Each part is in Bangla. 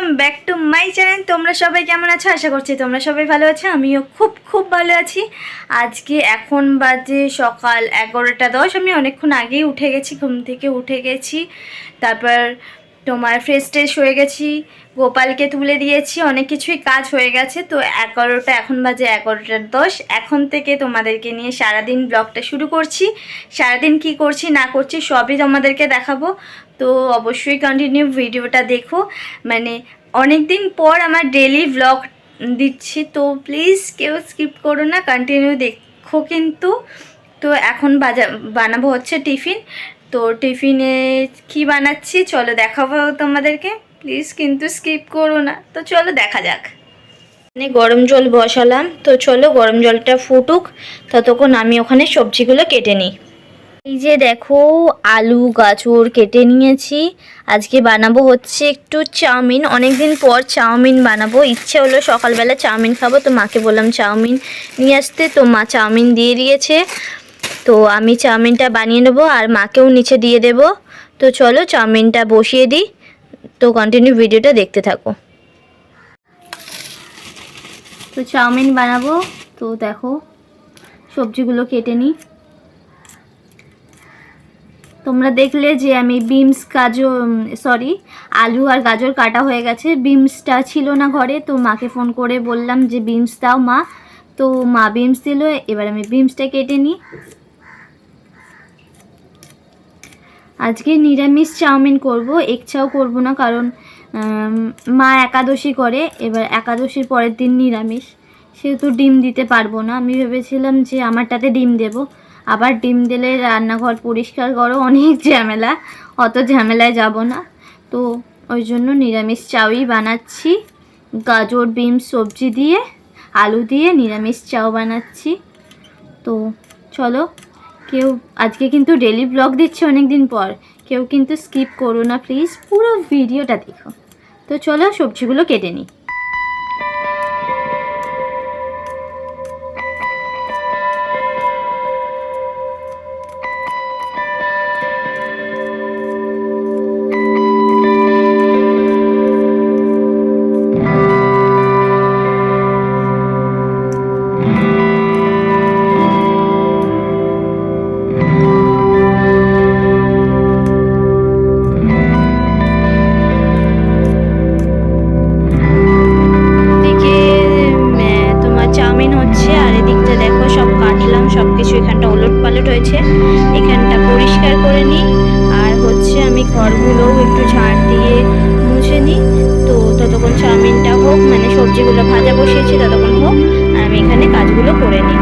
Welcome back to my channel. তোমরা সবাই কেমন আছো? আশা করছি তোমরা সবাই ভালো আছো। আমিও খুব খুব ভালো আছি। আজকে এখন বাজে সকাল এগারোটা দশ। আমি অনেকক্ষণ আগেই উঠে গেছি, ঘুম থেকে উঠে গেছি। তারপর তোমার ফ্রেশ ট্রেশ হয়ে গেছি, গোপালকে তুলে দিয়েছি, অনেক কিছুই কাজ হয়ে গেছে। তো এগারোটা, এখন বাজে এগারোটা দশ। এখন থেকে তোমাদেরকে নিয়ে সারাদিন ব্লগটা শুরু করছি। সারাদিন কি করছি, না করছি, সবই তোমাদেরকে দেখাবো। তো অবশ্যই কন্টিনিউ ভিডিওটা দেখো। মানে অনেক দিন পর আমার ডেলি ব্লগ দিচ্ছি, তো প্লিজ কেউ স্কিপ করো না কন্টিনিউ দেখো কিন্তু। তো এখন বাজা, বানাবো হচ্ছে টিফিন তো টিফিনে কি বানাচ্ছি, চলো দেখাবো তোমাদেরকে। প্লিজ কিন্তু স্কিপ করো না। তো চলো দেখা যাক। মানে গরম জল বসালাম। তো চলো গরম জলটা ফুটুক। ততক্ষণ আমি ওখানে সবজিগুলো কেটে নিই। এই যে দেখো, আলু, গাজর কেটে নিয়েছি। আজকে বানাবো হচ্ছে একটু চাউমিন। অনেক দিন পর চাউমিন বানাবো। ইচ্ছে হলো সকালবেলা চাউমিন খাব। তো মাকে বললাম, চাউমিন নিয়ে আসতে। তো মা চাউমিন দিয়ে দিয়েছে। তো আমি চাউমিনটা বানিয়ে নেব আর মাকেও নিচে দিয়ে দেবো। তো চলো চাউমিনটা বসিয়ে দিই। তো কন্টিনিউ ভিডিওটা দেখতে থাকো। তো চাউমিন বানাবো। তো দেখো, সবজিগুলো কেটে নিই। তোমরা দেখলে যে আমি বিমস গাজর সরি আলু আর গাজর কাটা হয়ে গেছে। বিমসটা ছিল না ঘরে, তো মাকে ফোন করে বললাম যে, বিমস দাও মা। তো মা বিমস দিল, এবার আমি বিমসটা কেটে নিই। আজকে নিরামিষ চাউমিন করব, এক চাও করব না, কারণ মা একাদশী করে, এবার একাদশীর পরের দিন নিরামিষ। সেহেতু ডিম দিতে পারব না। আমি ভেবেছিলাম যে, আমারটাতে ডিম দেব। আবার ডিম দিলে রান্নাঘর পরিষ্কার করো, অনেক ঝামেলা, অত ঝামেলায় যাব না। তো ওই জন্য নিরামিষ চাউই বানাচ্ছি, গাজর, বিম, সবজি দিয়ে, আলু দিয়ে নিরামিষ চাউ বানাচ্ছি। তো চলো, কেউ আজকে কিন্তু ডেলি ব্লগ দিচ্ছে অনেক দিন পর, কেউ কিন্তু স্কিপ করো না প্লিজ পুরো ভিডিওটা দেখো। তো চলো সবজিগুলো কেটে নিই। এখানটা ওলট পালট হয়েছে। এখানটা পরিষ্কার করে নিই। আর হচ্ছে আমি ঘরগুলোও একটু ঝাড় দিয়ে মুছে নিই। তো ততক্ষণ চাউমিনটা হোক মানে সবজিগুলো ভাজা বসিয়েছি, ততক্ষণ হোক। আর আমি এখানে কাজগুলো করে নিই।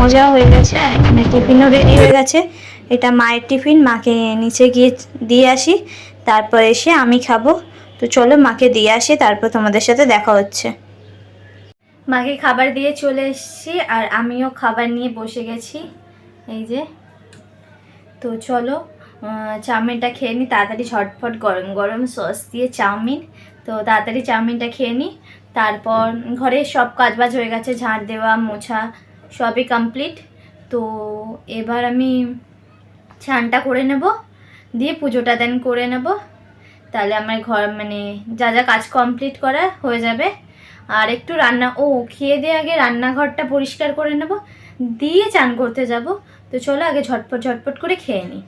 মজা হয়ে গেছে আর এখানে টিফিনও রেডি হয়ে গেছে। এটা মায়ের টিফিন, মাকে নিচে গিয়ে দিয়ে আসি, তারপর এসে আমি খাব। তো চলো মাকে দিয়ে আসি, তারপর তোমাদের সাথে দেখা হচ্ছে। মাকে খাবার দিয়ে চলে এসেছি, আর আমিও খাবার নিয়ে বসে গেছি। এই যে। তো চলো চাউমিনটা খেয়ে নিই তাড়াতাড়ি ঝটফট গরম গরম সস দিয়ে চাউমিন। তো তাড়াতাড়ি চাউমিনটা খেয়ে নিই তারপর ঘরে সব কাজবাজ হয়ে গেছে ঝাড় দেওয়া, মোছা সবই কমপ্লিট তো এবার আমি স্নানটা করে নেব, দিয়ে পুজোটা দেন করে নেব। তাহলে আমার ঘর মানে যা যা কাজ কমপ্লিট করা হয়ে যাবে। আর একটু রান্না, ও খেয়ে দিয়ে আগে রান্নাঘরটা পরিষ্কার করে নেব, দিয়ে চান করতে যাব। তো চলো আগে ঝটপট ঝটপট করে খেয়ে নিই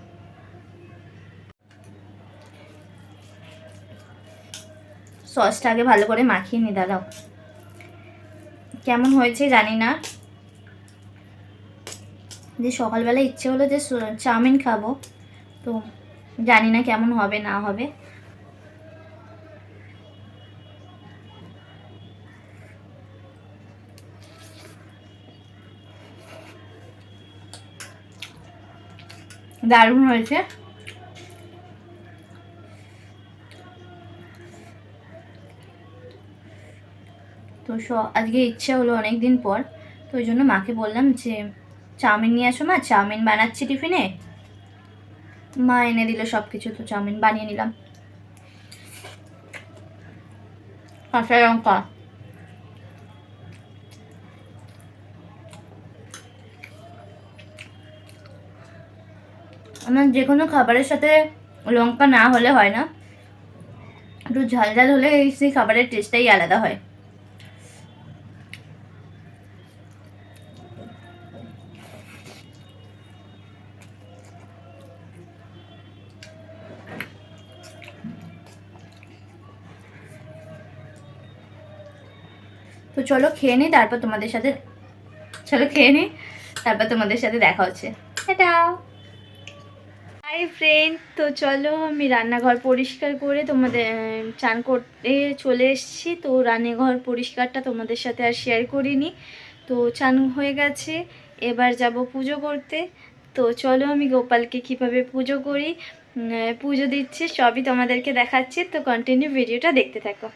সসটা আগে ভালো করে মাখিয়ে নি, দাঁড়াও। কেমন হয়েছে জানি না। যে সকালবেলা ইচ্ছে হলো যে চাউমিন খাব। তো জানি না কেমন হবে, না হবে। দারুণ হয়েছে। তো আজকে ইচ্ছে হলো অনেক দিন পর, তো ওই জন্য মাকে বললাম যে চাউমিন নিয়ে আসো মা, চাউমিন বানাচ্ছি টিফিনে। মা এনে দিল সব কিছু তো চাউমিন বানিয়ে নিলাম। কাঁচা লঙ্কা। আমার যে কোনো খাবারের সাথে লঙ্কা না হলে হয় না। একটু ঝাল ঝাল হলে সেই খাবারের টেস্টটাই আলাদা হয়। তো চলো খেয়ে নিই, তারপর তোমাদের সাথে চলো খেয়ে নিই, তারপর তোমাদের সাথে দেখা হচ্ছে। এটা হাই ফ্রেন্ড তো চলো আমি রান্নাঘর পরিষ্কার করে তোমাদের চান করতে চলে এসেছি। তো রান্নাঘর পরিষ্কারটা তোমাদের সাথে আর শেয়ার করিনি। তো চান হয়ে গেছে, এবার যাব পুজো করতে। তো চলো আমি গোপালকে কীভাবে পুজো করি পুজো দিচ্ছি, সবই তোমাদেরকে দেখাচ্ছি। তো কন্টিনিউ ভিডিওটা দেখতে থাকো।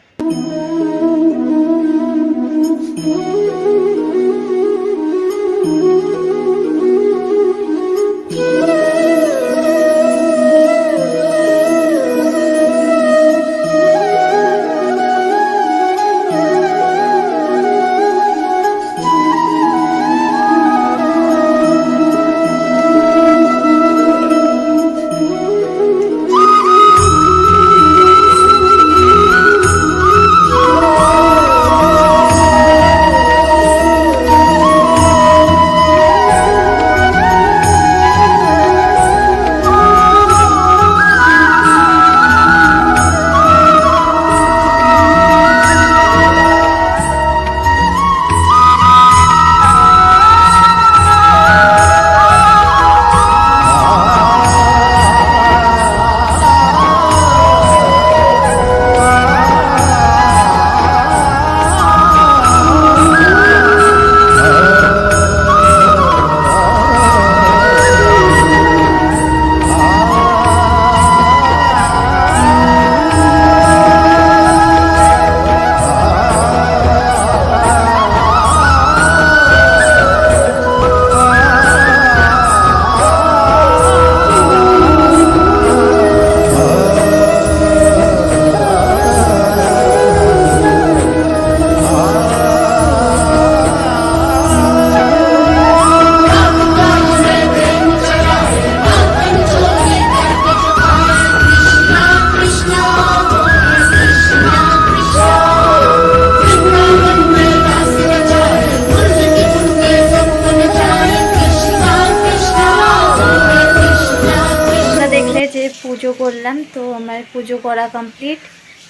করলাম, তো আমার পুজো করা কমপ্লিট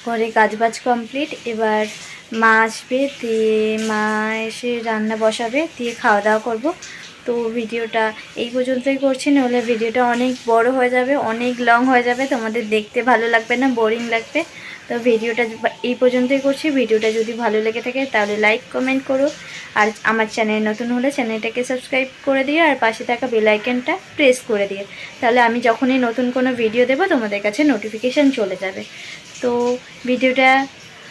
ঘরে কাজবাজ কমপ্লিট এবার মা আসবে, দিয়ে মা এসে রান্না বসাবে, দিয়ে খাওয়া দাওয়া করব। তো ভিডিওটা এই পর্যন্তই করছি, নাহলে ভিডিওটা অনেক বড় হয়ে যাবে, অনেক লং হয়ে যাবে, তোমাদের দেখতে ভালো লাগবে না বোরিং লাগবে। তো ভিডিওটা এই পর্যন্তই করছি, ভিডিওটা যদি ভালো লেগে থাকে তাহলে লাইক কমেন্ট করো। আর আমার চ্যানেল নতুন হলে চ্যানেলটাকে সাবস্ক্রাইব করে দিও, আর পাশে থাকা বেল আইকনটা প্রেস করে দিও। তাহলে আমি যখনই নতুন কোনো ভিডিও দেবো, তোমাদের কাছে নোটিফিকেশান চলে যাবে। তো ভিডিওটা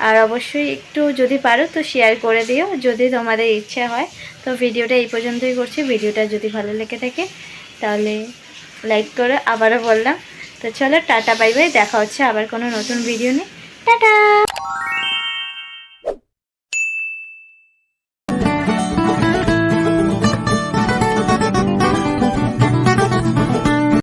আর অবশ্যই একটু যদি পারো তো শেয়ার করে দিও, যদি তোমাদের ইচ্ছা হয়। তো ভিডিওটা এই পর্যন্তই করছি। ভিডিওটা যদি ভালো লেগে থাকে, তাহলে লাইক করো। আবারও বললাম। তো চলো টাটা বাই বাই দেখা হচ্ছে আবার কোনো নতুন ভিডিও নেই টাটা!